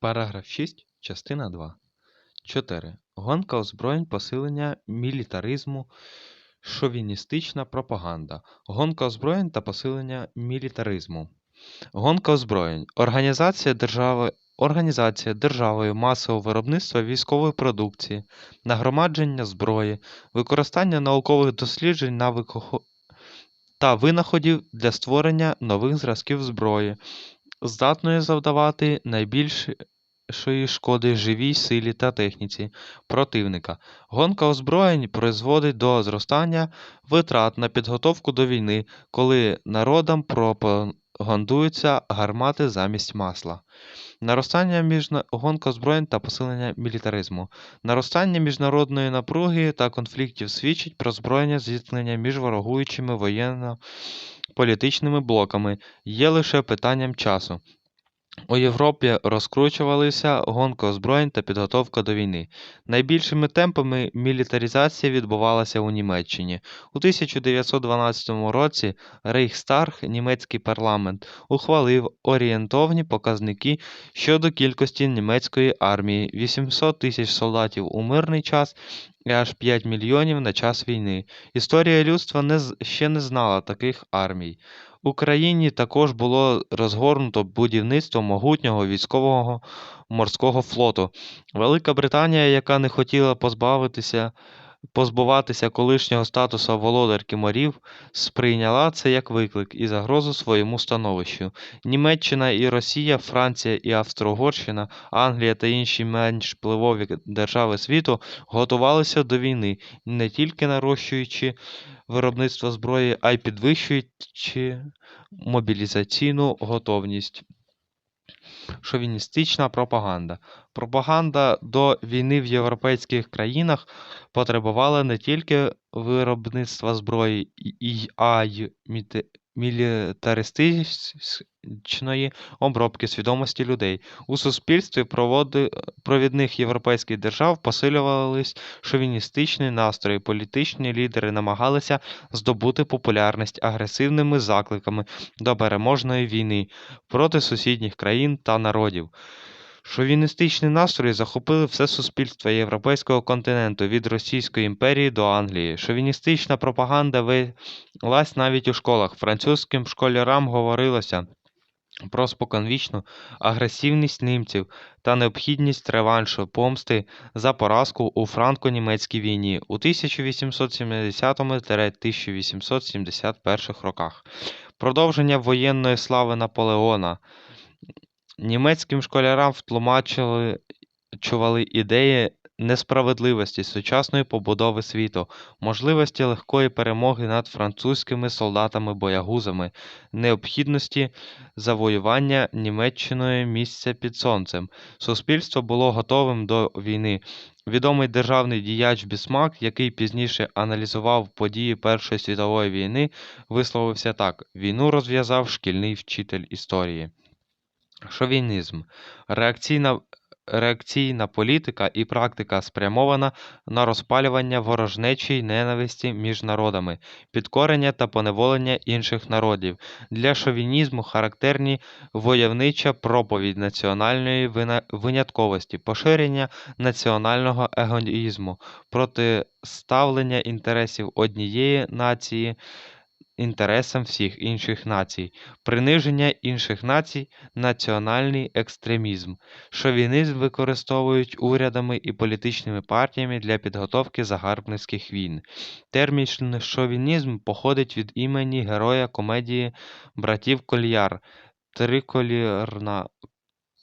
Параграф 6, частина 2. 4. Гонка озброєнь, посилення мілітаризму, шовіністична пропаганда. Гонка озброєнь та посилення мілітаризму. Гонка озброєнь. Організація держави. Організація державою масового виробництва військової продукції, нагромадження зброї, використання наукових досліджень на та винаходів для створення нових зразків зброї, здатної завдавати найбільшої шкоди живій силі та техніці противника. Гонка озброєнь призводить до зростання витрат на підготовку до війни, коли народам пропагандуються гармати замість масла. Наростання міжна... гонка озброєнь та посилення мілітаризму. Наростання міжнародної напруги та конфліктів свідчить про збройне зіткнення між ворогуючими воєнно-політичними блоками є лише питанням часу. У Європі розкручувалися гонка озброєнь та підготовка до війни. Найбільшими темпами мілітаризація відбувалася у Німеччині. У 1912 році Рейхстаг, німецький парламент, ухвалив орієнтовні показники щодо кількості німецької армії 800 тисяч солдатів у мирний час і аж 5 мільйонів на час війни. Історія людства не, ще не знала таких армій. Україні також було розгорнуто будівництво могутнього військового морського флоту. Велика Британія, яка не хотіла позбавитися, позбуватися колишнього статусу володарки морів, сприйняла це як виклик і загрозу своєму становищу. Німеччина і Росія, Франція і Австро-Угорщина, Англія та інші менш впливові держави світу готувалися до війни, не тільки нарощуючи виробництво зброї, а й підвищуючи мобілізаційну готовність. Шовіністична пропаганда. Пропаганда до війни в європейських країнах потребувала не тільки виробництва зброї, а й мілітаристичної обробки свідомості людей. У суспільстві провідних європейських держав посилювались шовіністичні настрої. Політичні лідери намагалися здобути популярність агресивними закликами до переможної війни проти сусідніх країн та народів. Шовіністичні настрої захопили все суспільство європейського континенту від Російської імперії до Англії. Шовіністична пропаганда велась навіть у школах. Французьким школярам говорилося про споконвічну агресивність німців та необхідність реваншу помсти за поразку у франко-німецькій війні у 1870-1871 роках. Продовження воєнної слави Наполеона. Німецьким школярам втлумачили чували ідеї несправедливості сучасної побудови світу, можливості легкої перемоги над французькими солдатами-боягузами, необхідності завоювання Німеччиною місця під сонцем. Суспільство було готовим до війни. Відомий державний діяч Бісмак, який пізніше аналізував події Першої світової війни, висловився так: війну розв'язав шкільний вчитель історії. Шовінізм реакційна, реакційна політика і практика спрямована на розпалювання ворожнечі й ненависті між народами, підкорення та поневолення інших народів. Для шовінізму характерні войовнича проповідь національної винятковості, поширення національного егоїзму, протиставлення інтересів однієї нації інтересам всіх інших націй, приниження інших націй, національний екстремізм. Шовінізм використовують урядами і політичними партіями для підготовки загарбницьких війн. Термін шовінізм походить від імені героя комедії братів Кольяр Триколірна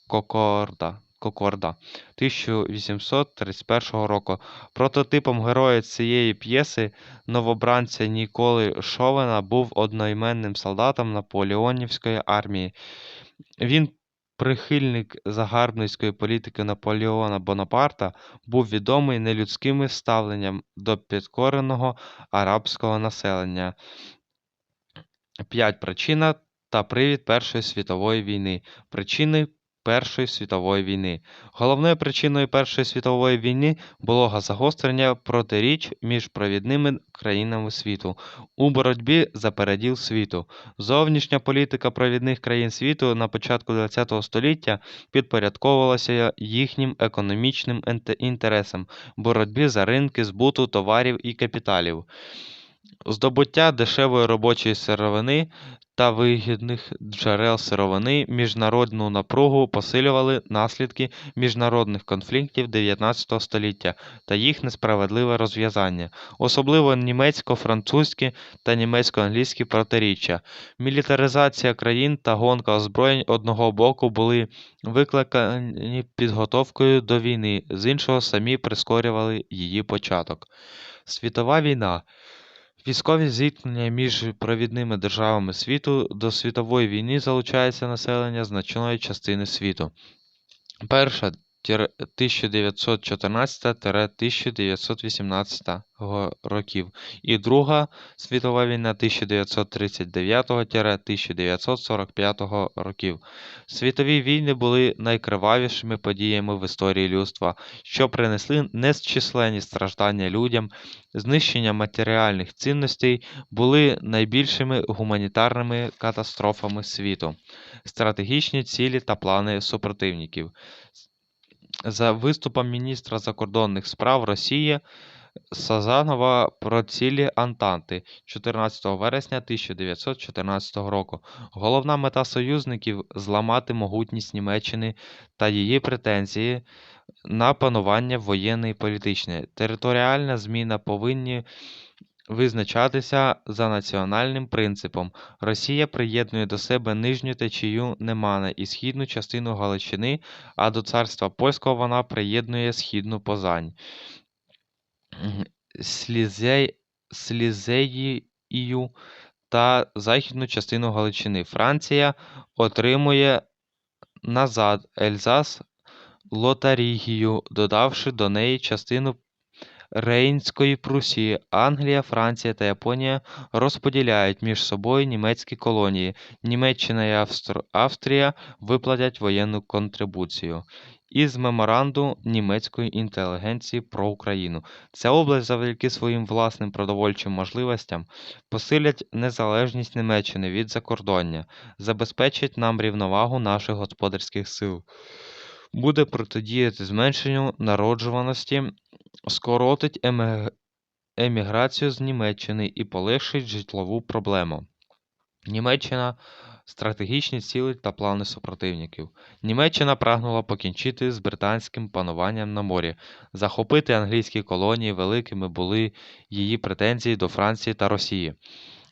Кокорда. Кокорда 1831 року. Прототипом героя цієї п'єси новобранця Ніколи Шовена був одноіменним солдатом Наполеонівської армії. Він, прихильник загарбницької політики Наполеона Бонапарта, був відомий нелюдським ставленням до підкореного арабського населення. 5. Причина та привід Першої світової війни. Причини Першої світової війни. Головною причиною Першої світової війни було загострення протиріч між провідними країнами світу у боротьбі за переділ світу. Зовнішня політика провідних країн світу на початку ХХ століття підпорядковувалася їхнім економічним інтересам, боротьбі за ринки збуту товарів і капіталів. Здобуття дешевої робочої сировини та вигідних джерел сировини міжнародну напругу посилювали наслідки міжнародних конфліктів 19 століття та їх несправедливе розв'язання, особливо німецько-французькі та німецько-англійські протиріччя. Мілітаризація країн та гонка озброєнь одного боку були викликані підготовкою до війни, з іншого самі прискорювали її початок. Світова війна Військові зіткнення між провідними державами світу до світової війни залучається населення значної частини світу. Перша 1914-1918 років і Друга світова війна 1939-1945 років. Світові війни були найкривавішими подіями в історії людства, що принесли незчисленні страждання людям, знищення матеріальних цінностей були найбільшими гуманітарними катастрофами світу, стратегічні цілі та плани супротивників. За виступом міністра закордонних справ Росії Сазанова про цілі Антанти 14 вересня 1914 року. Головна мета союзників зламати могутність Німеччини та її претензії на панування воєнне і політичне. Територіальна зміна повинні визначатися за національним принципом. Росія приєднує до себе нижню течію Немана і східну частину Галичини, а до царства польського вона приєднує східну Позань. Слізей... Слізеїю та західну частину Галичини. Франція отримує назад Ельзас Лотарігію, додавши до неї частину Рейнської Прусії. Англія, Франція та Японія розподіляють між собою німецькі колонії. Німеччина і. Австрія виплатять воєнну контрибуцію. Із меморанду німецької інтелігенції про Україну. Ця область завдяки своїм власним продовольчим можливостям посилять незалежність Німеччини від закордоння, забезпечить нам рівновагу наших господарських сил, буде протидіяти зменшенню народжуваності, скоротить еміграцію з Німеччини і полегшить житлову проблему. Німеччина стратегічні цілі та плани супротивників. Німеччина прагнула покінчити з британським пануванням на морі, захопити англійські колонії великими були її претензії до Франції та Росії.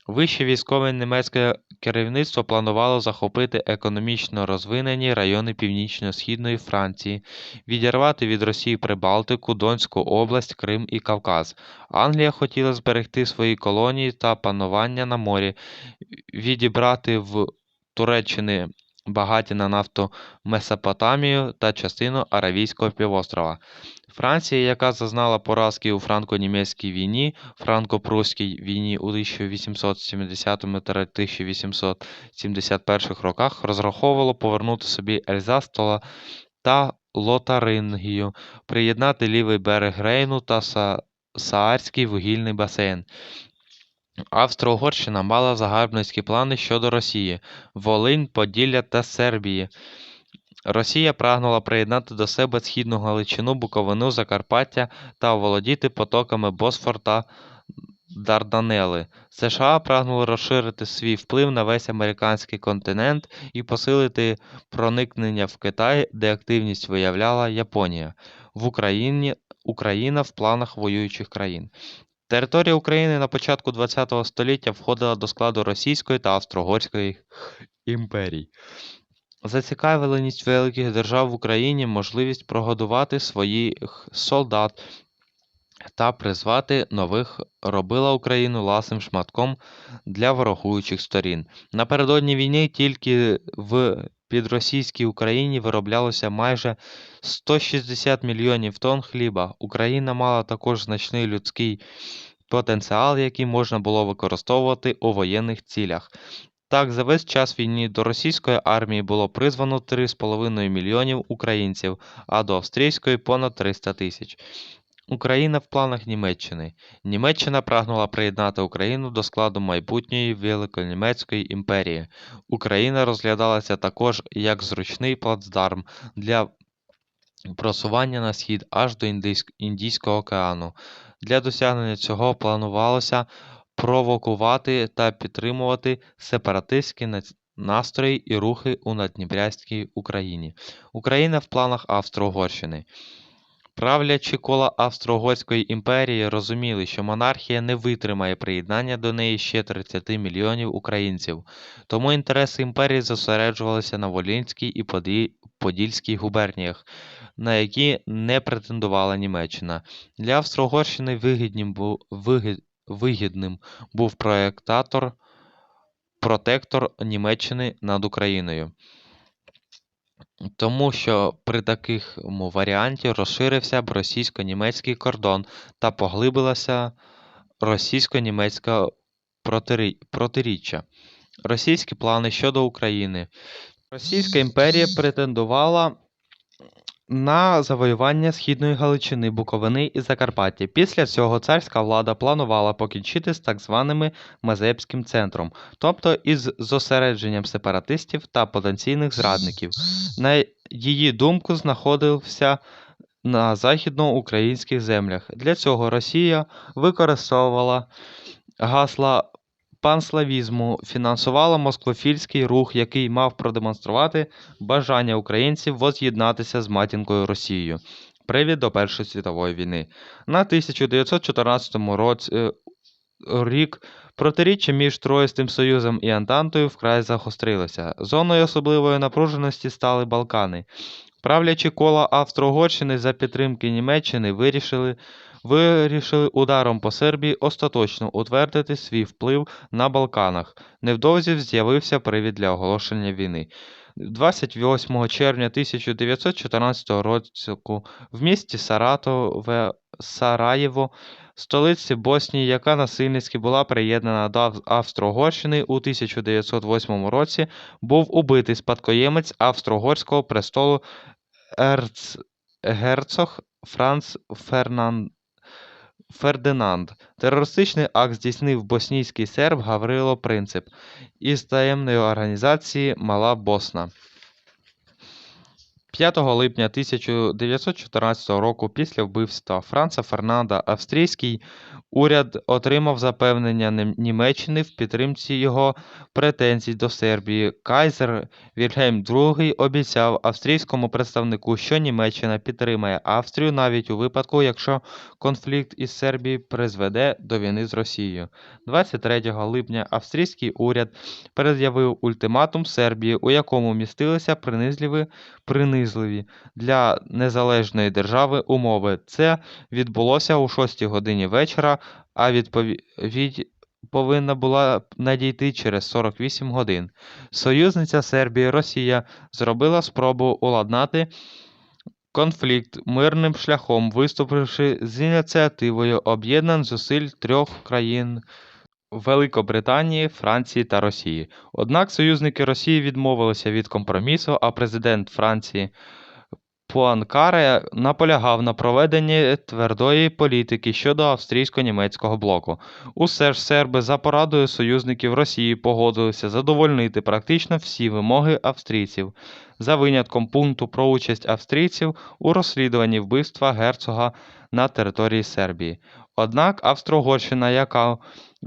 Вище військове німецьке керівництво планувало захопити економічно розвинені райони північно-східної Франції, відірвати від Росії Прибалтику, Донську область, Крим і Кавказ. Англія хотіла зберегти свої колонії та панування на морі, відібрати в Туреччини багаті на нафту Месопотамію та частину Аравійського півострова. Франція, яка зазнала поразки у франко-німецькій війні, франко-прусській війні у 1870-1871 роках, розраховувала повернути собі Ельзас та Лотарингію, приєднати лівий берег Рейну та Саарський вугільний басейн. Австро-Угорщина мала загарбницькі плани щодо Росії, Волинь, Поділля та Сербії. Росія прагнула приєднати до себе східну Галичину, Буковину, Закарпаття та оволодіти потоками Босфор та Дарданели. США прагнули розширити свій вплив на весь американський континент і посилити проникнення в Китай, де активність виявляла Японія. В Україні Україна в планах воюючих країн. Територія України на початку ХХ століття входила до складу Російської та Австро-Угорської імперій. Зацікавленість великих держав в Україні можливість прогодувати своїх солдат та призвати нових робила Україну ласим шматком для ворогуючих сторін. Напередодні війни тільки в підросійській Україні вироблялося майже 160 мільйонів тонн хліба. Україна мала також значний людський потенціал, який можна було використовувати у воєнних цілях. Так, за весь час війни до російської армії було призвано 3,5 мільйонів українців, а до австрійської – понад 300 тисяч. Україна в планах Німеччини. Німеччина прагнула приєднати Україну до складу майбутньої Великонімецької імперії. Україна розглядалася також як зручний плацдарм для просування на схід аж до Індійського океану. Для досягнення цього планувалося провокувати та підтримувати сепаратистські настрої і рухи у Наддніпрянській Україні. Україна в планах Австро-Угорщини. Правлячі кола Австро-Угорської імперії розуміли, що монархія не витримає приєднання до неї ще 30 мільйонів українців, тому інтереси імперії зосереджувалися на Волинській і Подільській губерніях, на які не претендувала Німеччина. Для Австро-Угорщини вигідним був проектатор, протектор Німеччини над Україною. Тому що при такому варіанті розширився б російсько-німецький кордон та поглибилося російсько-німецьке протирі- протиріччя. Російські плани щодо України. Російська імперія претендувала на завоювання Східної Галичини, Буковини і Закарпаття. Після цього царська влада планувала покінчити з так званими Мазепським центром, тобто із зосередженням сепаратистів та потенційних зрадників. На її думку, знаходився на західноукраїнських землях. Для цього Росія використовувала гасла панславізму, фінансувала москофільський рух, який мав продемонструвати бажання українців воз'єднатися з матінкою Росією. Привід до Першої світової війни. На 1914 році е, рік протиріччя між Троїстим Союзом і Антантою вкрай загострилося. Зоною особливої напруженості стали Балкани. Правлячі кола Австро-Угорщини за підтримки Німеччини вирішили, вирішили ударом по Сербії остаточно утвердити свій вплив на Балканах. Невдовзі з'явився привід для оголошення війни. 28 червня 1914 року в місті Саратове, Сараєво, столиці Боснії, яка насильницьки була приєднана до Австро-Угорщини у 1908 році, був убитий спадкоємець австро-угорського престолу ерцгерцог Франц Фернан... Фердинанд. Терористичний акт здійснив боснійський серб Гаврило Принцип із таємної організації Мала Босна. 5 липня 1914 року після вбивства Франца Фернанда австрійський уряд отримав запевнення Німеччини в підтримці його претензій до Сербії. Кайзер Вільгельм II обіцяв австрійському представнику, що Німеччина підтримає Австрію навіть у випадку, якщо конфлікт із Сербією призведе до війни з Росією. 23 липня австрійський уряд пред'явив ультиматум Сербії, у якому містилися принизливі, принизливі для незалежної держави умови. Це відбулося о 6 годині вечора, а відповідь повинна була надійти через 48 годин. Союзниця Сербії Росія зробила спробу уладнати конфлікт мирним шляхом, виступивши з ініціативою об'єднань зусиль трьох країн Великобританії, Франції та Росії. Однак союзники Росії відмовилися від компромісу, а президент Франції Пуанкаре наполягав на проведенні твердої політики щодо австрійсько-німецького блоку. Усе ж серби за порадою союзників Росії погодилися задовольнити практично всі вимоги австрійців, за винятком пункту про участь австрійців у розслідуванні вбивства герцога на території Сербії. Однак Австро-Угорщина, яка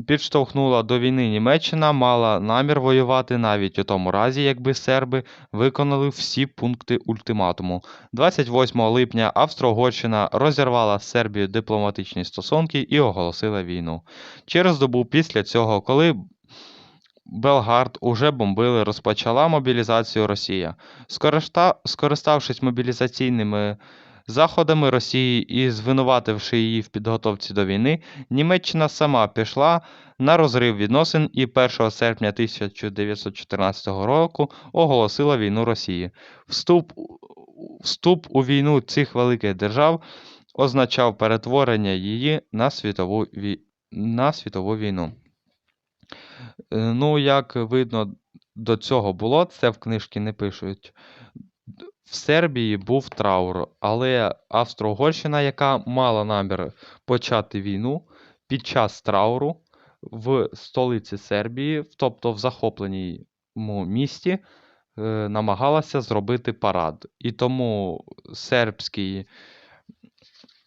підштовхнула до війни Німеччина, мала намір воювати навіть у тому разі, якби серби виконали всі пункти ультиматуму. 28 липня Австро-Угорщина розірвала з Сербією дипломатичні стосунки і оголосила війну. Через добу після цього, коли Белгард уже бомбили, розпочала мобілізацію Росія. Скориста... Скориставшись мобілізаційними заходами Росії і звинувативши її в підготовці до війни, Німеччина сама пішла на розрив відносин і 1 серпня 1914 року оголосила війну Росії. Вступ, вступ у війну цих великих держав означав перетворення її на світову, на світову війну. Е, Ну, як видно, до цього було, це в книжці не пишуть. В Сербії був траур, але Австро-Угорщина, яка мала намір почати війну, під час трауру в столиці Сербії, тобто в захопленому місті, е, намагалася зробити парад. І тому сербський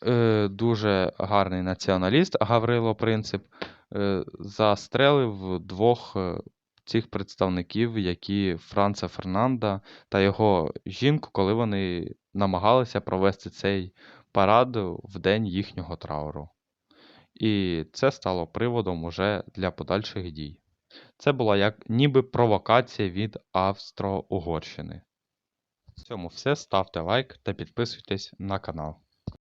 е, дуже гарний націоналіст Гаврило Принцип е, застрелив двох цих представників, які Франца Фернанда та його жінку, коли вони намагалися провести цей парад в день їхнього трауру. І це стало приводом уже для подальших дій. Це була як ніби провокація від Австро-Угорщини. В цьому все. Ставте лайк та підписуйтесь на канал.